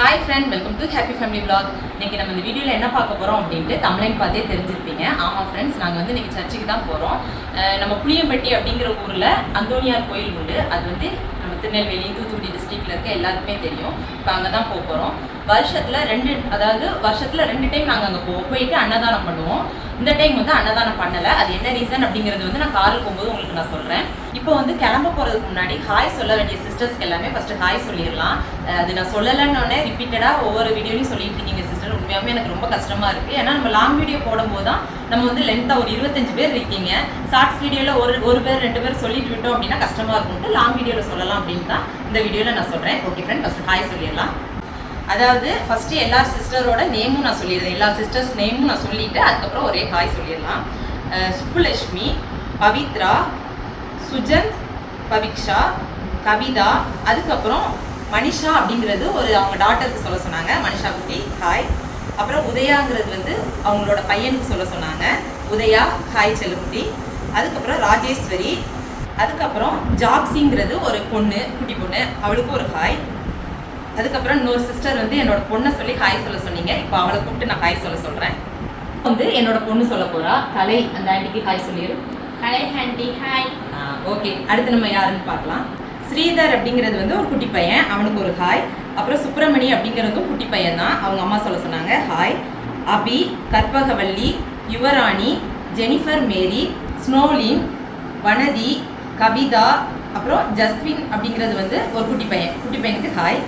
Hi friend welcome to happy family vlog. இன்னைக்கு நம்ம இந்த வீடியோவில் என்ன பார்க்க போகிறோம் அப்படின்ட்டு தமிழன் பார்த்தே தெரிஞ்சிருப்பீங்க. ஆமாம் ஃப்ரெண்ட்ஸ் நாங்கள் வந்து இன்றைக்கி சர்ச்சுக்கு தான் போகிறோம் நம்ம புளியம்பட்டி அப்படிங்கிற ஊரில் அந்தோனியார் கோயில் உண்டு. அது வந்து நம்ம திருநெல்வேலி தூத்துக்குடி டிஸ்ட்ரிக்டில் இருக்க எல்லாருக்குமே தெரியும். இப்போ அங்கே தான் போக போகிறோம் வருஷத்தில் ரெண்டு அதாவது வருஷத்தில் ரெண்டு டைம் நாங்கள் அங்கே போவோம் போயிட்டு அன்னதானம் பண்ணுவோம். இந்த டைம் வந்து அன்னதானம் பண்ணலை. அது என்ன ரீசன் அப்படிங்கிறது வந்து நான் காரில் போகும்போது உங்களுக்கு நான் சொல்கிறேன் இப்போ வந்து கிளம்ப போகிறதுக்கு முன்னாடி ஹாய் சொல்ல வேண்டிய சிஸ்டர்ஸ்க்கு எல்லாமே ஃபஸ்ட்டு ஹாய் சொல்லிடலாம். அது நான் சொல்லலைன்னொடனே ரிப்பீட்டடாக ஒவ்வொரு வீடியோலையும் சொல்லிட்டு இருக்கீங்க சிஸ்டர் உண்மையாகவே எனக்கு ரொம்ப கஷ்டமாக இருக்குது ஏன்னா நம்ம லாங் வீடியோ போடும்போது தான் நம்ம வந்து லென்த்தாக ஒரு இருபத்தஞ்சு பேர் இருக்கீங்க. ஷார்ட்ஸ் வீடியோவில் ஒரு ஒரு பேர் ரெண்டு பேர் சொல்லிட்டு விட்டோம் அப்படின்னா கஷ்டமாக இருக்கும்ட்டு லாங் வீடியோவில் சொல்லலாம் அப்படின்னு தான் இந்த வீடியோவில் நான் சொல்கிறேன் ஓகே ஃப்ரெண்ட் ஃபஸ்ட்டு ஹாய் சொல்லிடலாம். அதாவது ஃபர்ஸ்ட் எல்லா சிஸ்டரோட நேமும் நான் சொல்லிடுறேன். எல்லா சிஸ்டர்ஸ் நேமும் நான் சொல்லிட்டு அதுக்கப்புறம் ஒரே ஹாய் சொல்லிடலாம். சுப்புலட்சுமி பவித்ரா சுஜந்த் பவிக்ஷா கவிதா அதுக்கப்புறம் மனிஷா அப்படிங்கிறது ஒரு அவங்க டாட்டருக்கு சொல்ல சொன்னாங்க. மனிஷா குட்டி ஹாய் அப்புறம் உதயாங்கிறது வந்து அவங்களோட பையனுக்கு சொல்ல சொன்னாங்க. உதயா ஹாய் செல்லுக்குட்டி. அதுக்கப்புறம் ராஜேஸ்வரி. அதுக்கப்புறம் ஜாப்சிங்கிறது ஒரு பொண்ணு குட்டி பொண்ணு. அவளுக்கு ஒரு ஹாய் அதுக்கப்புறம் இன்னொரு சிஸ்டர் வந்து என்னோட பொண்ணை சொல்லி ஹாய் சொல்ல சொன்னீங்க. இப்போ அவளை கூப்பிட்டு நான் ஹாய் சொல்ல சொல்றேன். வந்து என்னோட பொண்ணு சொல்ல போறா. கலை அந்த ஆண்டிக்கு ஹாய் சொல்லிடு ஹாய் ஆண்டி ஹாய் ஓகே அடுத்து நம்ம யாருன்னு பார்க்கலாம். ஸ்ரீதர் அப்படிங்கிறது வந்து ஒரு குட்டி பையன். அவனுக்கு ஒரு ஹாய் அப்புறம் சுப்பிரமணி அப்படிங்கிறதும் குட்டி பையன் தான். அவங்க அம்மா சொல்ல சொன்னாங்க hi Abhi Karpagavalli Yuvarani Jennifer Mary Snowlin Vanathi Kavitha அப்புறம் ஜஸ்வின் அப்படிங்கிறது வந்து ஒரு குட்டி பையன். குட்டி பையனுக்கு ஹாய்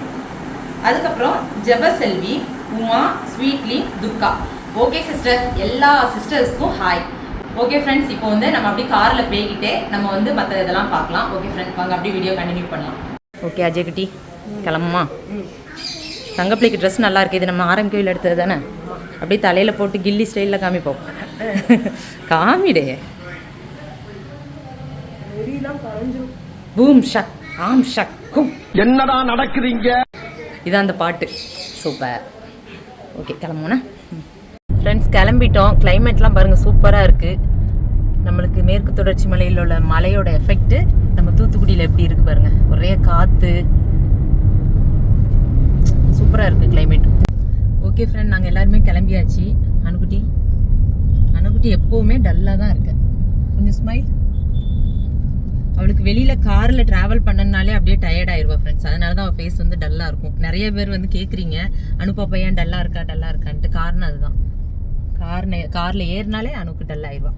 அதுக்கப்புறம் ஜெபசெல்வி உமா ஸ்வீட்லி துர்கா. ஓகே சிஸ்டர் எல்லா சிஸ்டர்ஸ்க்கும் ஹாய் ஓகே ஃப்ரெண்ட்ஸ் இப்போ வந்து நம்ம அப்படியே காரில் போய்கிட்டே நம்ம வந்து மற்ற இதெல்லாம் பார்க்கலாம். ஓகே ஃப்ரெண்ட்ஸ் வாங்க அப்படியே வீடியோ கண்டினியூ பண்ணலாம். ஓகே அஜய் குட்டி கிளம்புமா? தங்கப்பிள்ளைக்கு ட்ரெஸ் நல்லா இருக்கு. இது நம்ம ஆரம் கோயில் எடுத்தது தானே? அப்படியே தலையில் போட்டு கில்லி ஸ்டைலில் காமிப்போம். காமிடே. பூம் ஷக் ஆம் ஷக் என்னடா நடக்குதுங்க இதான் அந்த பாட்டு. சூப்பர். ஓகே கிளம்புனா ஃப்ரெண்ட்ஸ் கிளம்பிட்டோம். கிளைமேட்லாம் பாருங்கள் சூப்பராக இருக்குது நம்மளுக்கு மேற்கு தொடர்ச்சி மலையில் உள்ள மலையோட எஃபெக்ட்டு நம்ம தூத்துக்குடியில் எப்படி இருக்குது பாருங்கள் ஒரே காற்று சூப்பராக இருக்குது கிளைமேட் ஓகே ஃப்ரெண்ட் நாங்கள் எல்லாருமே கிளம்பியாச்சு. அணுக்குட்டி அணுக்குட்டி எப்போவுமே டல்லாக தான் இருக்கு. கொஞ்சம் ஸ்மைல் அவளுக்கு வெளியில கார்ல டிராவல் பண்ணனாலே அப்படியே டயர்ட் ஆயிருவா ஃப்ரெண்ட்ஸ் அதனால தான் அவள் ஃபேஸ் வந்து டல்லா இருக்கும். நிறைய பேர் வந்து கேக்குறீங்க அனுப்பா பையன் டல்லா இருக்கா டல்லா இருக்கான்ட்டு. காரணம் அதுதான். கார் கார்ல ஏறினாலே அனுக்கு டல் ஆயிடுவா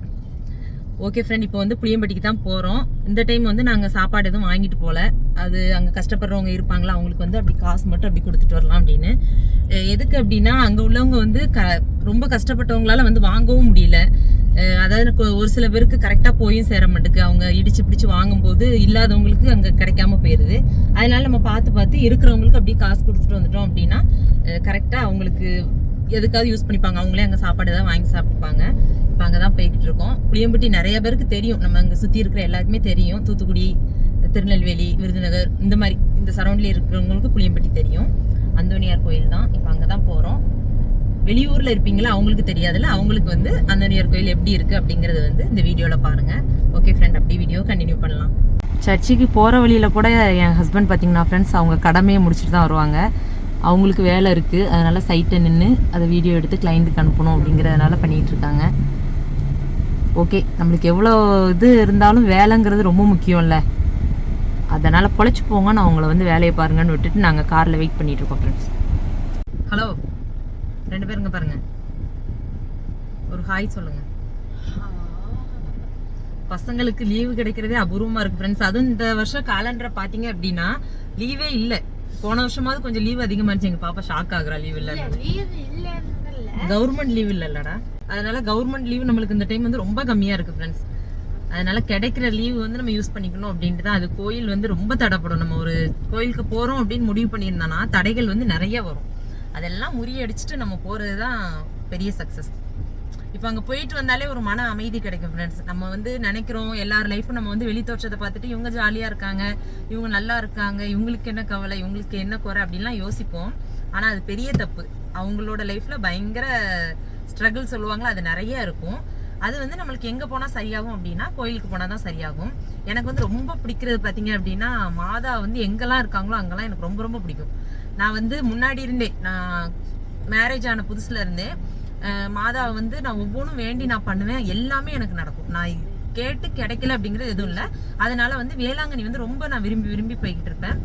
ஓகே ஃப்ரெண்ட் இப்போ வந்து புளியம்பட்டிக்கு தான் போகிறோம் இந்த டைம் வந்து நாங்கள் சாப்பாடு எதுவும் வாங்கிட்டு போகல அது அங்கே கஷ்டப்படுறவங்க இருப்பாங்களா அவங்களுக்கு வந்து அப்படி காசு மட்டும் அப்படி கொடுத்துட்டு வரலாம் அப்படின்னு. எதுக்கு அப்படின்னா அங்கே உள்ளவங்க வந்து க ரொம்ப கஷ்டப்பட்டவங்களால வந்து வாங்கவும் முடியல. அதாவது எனக்கு ஒரு சில பேருக்கு கரெக்டாக போயும் சேர மாட்டுக்கு. அவங்க இடிச்சு பிடிச்சி வாங்கும்போது இல்லாதவங்களுக்கு அங்கே கிடைக்காம போயிடுது அதனால நம்ம பார்த்து பார்த்து இருக்கிறவங்களுக்கு அப்படியே காசு கொடுத்துட்டு வந்துட்டோம் அப்படின்னா கரெக்டாக அவங்களுக்கு எதுக்காவது யூஸ் பண்ணிப்பாங்க. அவங்களே அங்கே சாப்பாடு தான் வாங்கி சாப்பிட்டுப்பாங்க. இப்போ அங்கே தான் போய்கிட்டு இருக்கோம். புளியம்பட்டி நிறைய பேருக்கு தெரியும். நம்ம அங்கே சுற்றி இருக்கிற எல்லாருக்குமே தெரியும். தூத்துக்குடி திருநெல்வேலி விருதுநகர் இந்த மாதிரி இந்த சரௌண்டில் இருக்கிறவங்களுக்கு புளியம்பட்டி தெரியும். அந்தோனியார் கோயில் தான் இப்போ அங்கே தான் போகிறோம் வெளியூரில் இருப்பீங்களா? அவங்களுக்கு தெரியாதுல்ல? அவங்களுக்கு வந்து அந்தோனியார் கோயில் எப்படி இருக்குது அப்படிங்கிறத வந்து இந்த வீடியோவில் பாருங்கள் ஓகே ஃப்ரெண்ட் அப்படி வீடியோ கண்டினியூ பண்ணலாம். சர்ச்சுக்கு போகிற வழியில் கூட என் ஹஸ்பண்ட் பார்த்தீங்கன்னா ஃப்ரெண்ட்ஸ் அவங்க கடமையை முடிச்சுட்டு தான் வருவாங்க. அவங்களுக்கு வேலை இருக்குது அதனால் சைட்டை நின்று அதை வீடியோ எடுத்து கிளைண்ட்டுக்கு அனுப்பணும் அப்படிங்கிறதுனால பண்ணிகிட்டு இருக்காங்க. ஓகே நம்மளுக்கு எவ்வளோ இது இருந்தாலும் வேலைங்கிறது ரொம்ப முக்கியம்ல. அதனால் பொழைச்சி போங்க நான் உங்களை வந்து வேலையை பாருங்கன்னு விட்டுட்டு நாங்கள் காரில் வெயிட் பண்ணிட்டு இருக்கோம் ஃப்ரெண்ட்ஸ் ஹலோ ரெண்டு பேருங்க பாருங்க. ஒரு ஹாய் சொல்லுங்க. பசங்களுக்கு லீவு கிடைக்கிறதே அபூர்வமா இருக்கு ஃப்ரெண்ட்ஸ் அதுவும் இந்த வருஷம் காலண்டரை பாத்தீங்க அப்படின்னா லீவே இல்ல. போன வருஷமாவது கொஞ்சம் லீவ் அதிகமா இருந்துச்சு எங்க பாப்பா ஷாக் ஆகுறா லீவ் இல்ல கவர்மெண்ட் லீவ் இல்லல்லடா. அதனால கவர்மெண்ட் லீவ் நம்மளுக்கு இந்த டைம் வந்து ரொம்ப கம்மியா இருக்கு ஃப்ரெண்ட்ஸ் அதனால கிடைக்கிற லீவ் வந்து நம்ம யூஸ் பண்ணிக்கணும் அப்படின்ட்டு தான். அது கோயில் வந்து ரொம்ப தடைப்படும். நம்ம ஒரு கோயிலுக்கு போறோம் அப்படின்னு முடிவு பண்ணியிருந்தோம்னா தடைகள் வந்து நிறைய வரும். அதெல்லாம் முறியடிச்சுட்டு நம்ம போகிறது தான் பெரிய சக்ஸஸ் இப்போ அங்கே போயிட்டு வந்தாலே ஒரு மன அமைதி கிடைக்கும் ஃப்ரெண்ட்ஸ் நம்ம வந்து நினைக்கிறோம் எல்லார் லைஃப்பும் நம்ம வந்து வெளித்தோற்றத்தை பார்த்துட்டு இவங்க ஜாலியாக இருக்காங்க இவங்க நல்லா இருக்காங்க இவங்களுக்கு என்ன கவலை இவங்களுக்கு என்ன குறை அப்படின்லாம் யோசிப்போம். ஆனால் அது பெரிய தப்பு. அவங்களோட லைஃப்பில் பயங்கர ஸ்ட்ரகிள் சொல்லுவாங்களா அது நிறைய இருக்கும். அது வந்து நம்மளுக்கு எங்கே போனால் சரியாகும் அப்படின்னா கோயிலுக்கு போனால் தான் சரியாகும். எனக்கு வந்து ரொம்ப பிடிக்கிறது பார்த்தீங்க அப்படின்னா மாதா வந்து எங்கெல்லாம் இருக்காங்களோ அங்கெல்லாம் எனக்கு ரொம்ப ரொம்ப பிடிக்கும். நான் வந்து முன்னாடி இருந்தே நான் மேரேஜ் ஆன புதுசில் இருந்தே மாதாவை வந்து நான் ஒவ்வொன்றும் வேண்டி நான் பண்ணுவேன். எல்லாமே எனக்கு நடக்கும். நான் கேட்டு கிடைக்கல அப்படிங்கிறது எதுவும் இல்லை. அதனால வந்து வேளாங்கண்ணி வந்து ரொம்ப நான் விரும்பி விரும்பி போய்கிட்டு இருப்பேன்.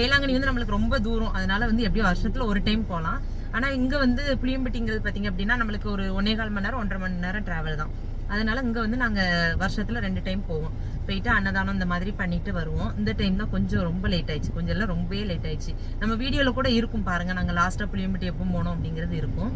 வேளாங்கண்ணி வந்து நம்மளுக்கு ரொம்ப தூரம். அதனால வந்து எப்படியோ வருஷத்துல ஒரு டைம் போகலாம். ஆனால் இங்கே வந்து புளியம்பட்டிங்கிறது பார்த்திங்க அப்படின்னா நம்மளுக்கு ஒரு ஒன்னே கால் மணி நேரம் ஒன்றரை மணி நேரம் ட்ராவல் தான். அதனால் இங்கே வந்து நாங்கள் வருஷத்தில் ரெண்டு டைம் போவோம். போயிட்டு அன்னதானம் இந்த மாதிரி பண்ணிட்டு வருவோம். இந்த டைம் தான் கொஞ்சம் ரொம்ப லேட் ஆயிடுச்சு. கொஞ்சம் எல்லாம் ரொம்பவே லேட் ஆயிடுச்சு. நம்ம வீடியோவில் கூட இருக்கும் பாருங்கள் நாங்கள் லாஸ்ட்டாக புளியம்பட்டி எப்போ போனோம் அப்படிங்கிறது இருக்கும்.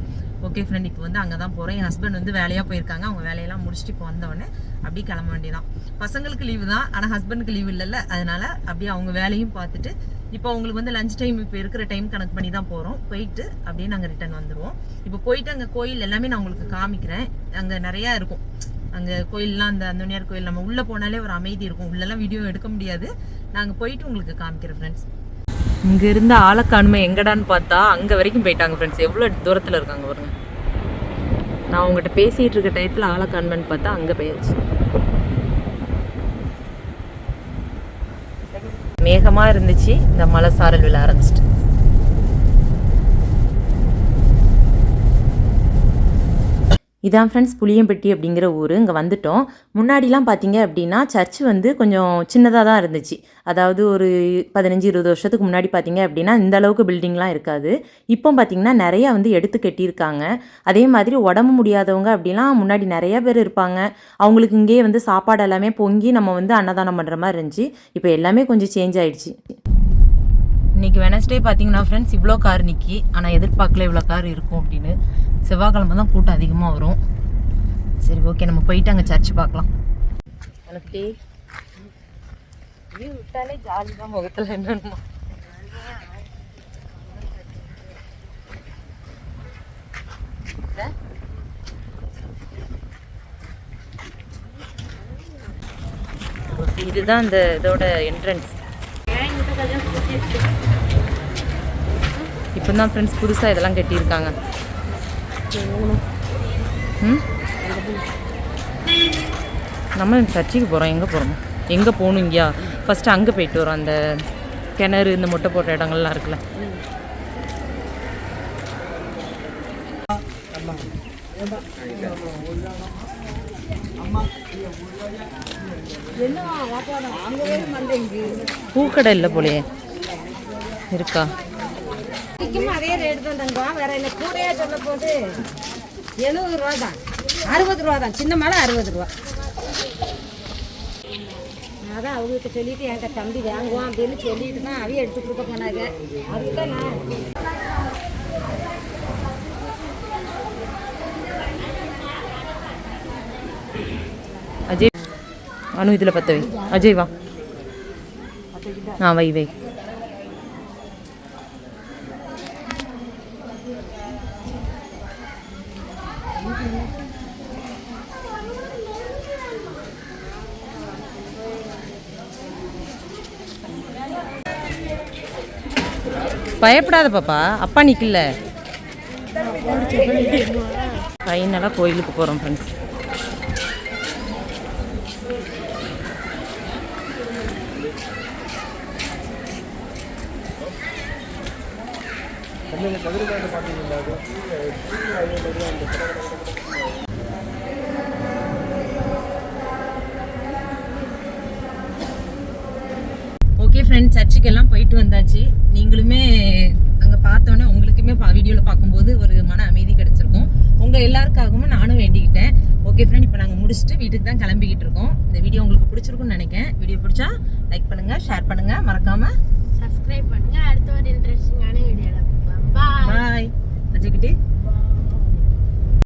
ஓகே ஃப்ரெண்ட் இப்போ வந்து அங்கே தான் போகிறோம் என் ஹஸ்பண்ட் வந்து வேலையாக போயிருக்காங்க. அவங்க வேலையெல்லாம் முடிச்சுட்டு இப்போ வந்தவொடனே அப்படியே கிளம்ப வேண்டியதான் பசங்களுக்கு லீவு தான். ஆனால் ஹஸ்பண்டுக்கு லீவு இல்லைல்ல. அதனால் அப்படியே அவங்க வேலையும் பார்த்துட்டு இப்போ அவங்களுக்கு வந்து லஞ்ச் டைம் இப்போ இருக்கிற டைம் கணக்கு பண்ணி தான் போகிறோம் போயிட்டு அப்படியே நாங்கள் ரிட்டர்ன் வந்துடுவோம் இப்போ போயிட்டு அங்கே கோயில் எல்லாமே நான் உங்களுக்கு காமிக்கிறேன். அங்கே நிறையா இருக்கும். அங்கே கோயில்லாம் அந்த அந்தோனியார் கோயில் நம்ம உள்ளே போனாலே ஒரு அமைதி இருக்கும். உள்ளெல்லாம் வீடியோ எடுக்க முடியாது. நாங்கள் போயிட்டு உங்களுக்கு காமிக்கிறேன் ஃப்ரெண்ட்ஸ் இங்கே இருந்த ஆளக்காண்மை எங்கடான்னு பார்த்தா அங்கே வரைக்கும் போயிட்டாங்க ஃப்ரெண்ட்ஸ் எவ்வளோ தூரத்தில் இருக்காங்க பாருங்க. நான் உங்கள்கிட்ட பேசிகிட்டு இருக்க டயத்தில் ஆளக்காண்மைன்னு பார்த்தா அங்கே போயாச்சு. மேகமாக இருந்துச்சு. இந்த மலை சாரல் விழ ஆரம்பிச்சிட்டு. இதான் ஃப்ரெண்ட்ஸ் புளியம்பட்டி அப்படிங்கிற ஊர். இங்கே வந்துட்டோம். முன்னாடிலாம் பார்த்தீங்க அப்படின்னா சர்ச் வந்து கொஞ்சம் சின்னதாக தான் இருந்துச்சு. அதாவது ஒரு பதினஞ்சு இருபது வருஷத்துக்கு முன்னாடி பார்த்தீங்க அப்படின்னா இந்த அளவுக்கு பில்டிங்லாம் இருக்காது. இப்போ பார்த்தீங்கன்னா நிறையா வந்து எடுத்து கட்டியிருக்காங்க. அதே மாதிரி உடம்பு முடியாதவங்க அப்படிலாம் முன்னாடி நிறைய பேர் இருப்பாங்க. அவங்களுக்கு இங்கேயே வந்து சாப்பாடு எல்லாமே பொங்கி நம்ம வந்து அன்னதானம் பண்ணுற மாதிரி இருந்துச்சு. இப்போ எல்லாமே கொஞ்சம் சேஞ்ச் ஆயிடுச்சு. இன்னைக்கு வெனஸ்டே பார்த்தீங்கன்னா ஃப்ரெண்ட்ஸ் இவ்வளோ கார் நிற்கி ஆனால் எதிர்பார்க்கல இவ்வளோ கார் இருக்கும் அப்படின்னு. செவ்வாய்க்கிழமை தான் கூட்டம் அதிகமாக வரும். சரி ஓகே நம்ம போயிட்டு அங்கே சர்ச் பார்க்கலாம். எனக்கு லீவ் விட்டாலே ஜாலி தான் முகத்தில் என்னன்னு இதுதான் அந்த இதோட என்ட்ரன்ஸ் இப்போ தான் ஃப்ரெண்ட்ஸ் புதுசாக இதெல்லாம் கட்டியிருக்காங்க. நம்ம சர்ச்சுக்கு போகிறோம் எங்கே போகிறோம் எங்கே போகணும் இங்கேயா? ஃபஸ்ட்டு அங்கே போயிட்டு வரோம். அந்த கிணறு இந்த முட்டை போட்ட இடங்கள்லாம் இருக்குல்ல. பூக்கடை இல்லை போலயே. இருக்கா? விற்கும் அதே ரேட் தான் தங்கம். வேற என்ன கூடையா சொல்ல போது எழுபது ரூபா தான். அறுபது ரூபா தான். சின்ன மலை அறுபது ரூபா. அதான் அவங்ககிட்ட சொல்லிட்டு என்கிட்ட தம்பி வாங்குவான் அப்படின்னு சொல்லிட்டு தான் அவைய எடுத்து கொடுக்க போனாங்க. அதுதான் நான். அஜய் அனு இதில் பத்த வை. அஜய் வா. ஆ வை வை. பயப்படாத பாப்பா. அப்பா நிக்கல ஃபைனலாக கோயிலுக்கு போகிறோம் ஃப்ரெண்ட்ஸ் ஓகே ஃப்ரெண்ட் சர்ச்சுக்கு எல்லாம் போயிட்டு வந்தாச்சு. நீங்களுமே அங்கே பார்த்தோன்னே உங்களுக்குமே பா வீடியோவில் பார்க்கும்போது ஒரு மன அமைதி கிடச்சிருக்கும். உங்கள் எல்லாருக்காகவும் நானும் வேண்டிக்கிட்டேன். ஓகே ஃப்ரெண்ட் இப்போ நாங்கள் முடிச்சுட்டு வீட்டுக்கு தான் கிளம்பிக்கிட்டு இருக்கோம். இந்த வீடியோ உங்களுக்கு பிடிச்சிருக்குன்னு நினைக்கிறேன். வீடியோ பிடிச்சா லைக் பண்ணுங்கள் ஷேர் பண்ணுங்கள் மறக்காமல் சப்ஸ்கிரைப் பண்ணுங்கள் அடுத்த ஒரு இன்ட்ரெஸ்டிங்கான வீடியோவில் பாய் பாய் அஜய்கிட்டே.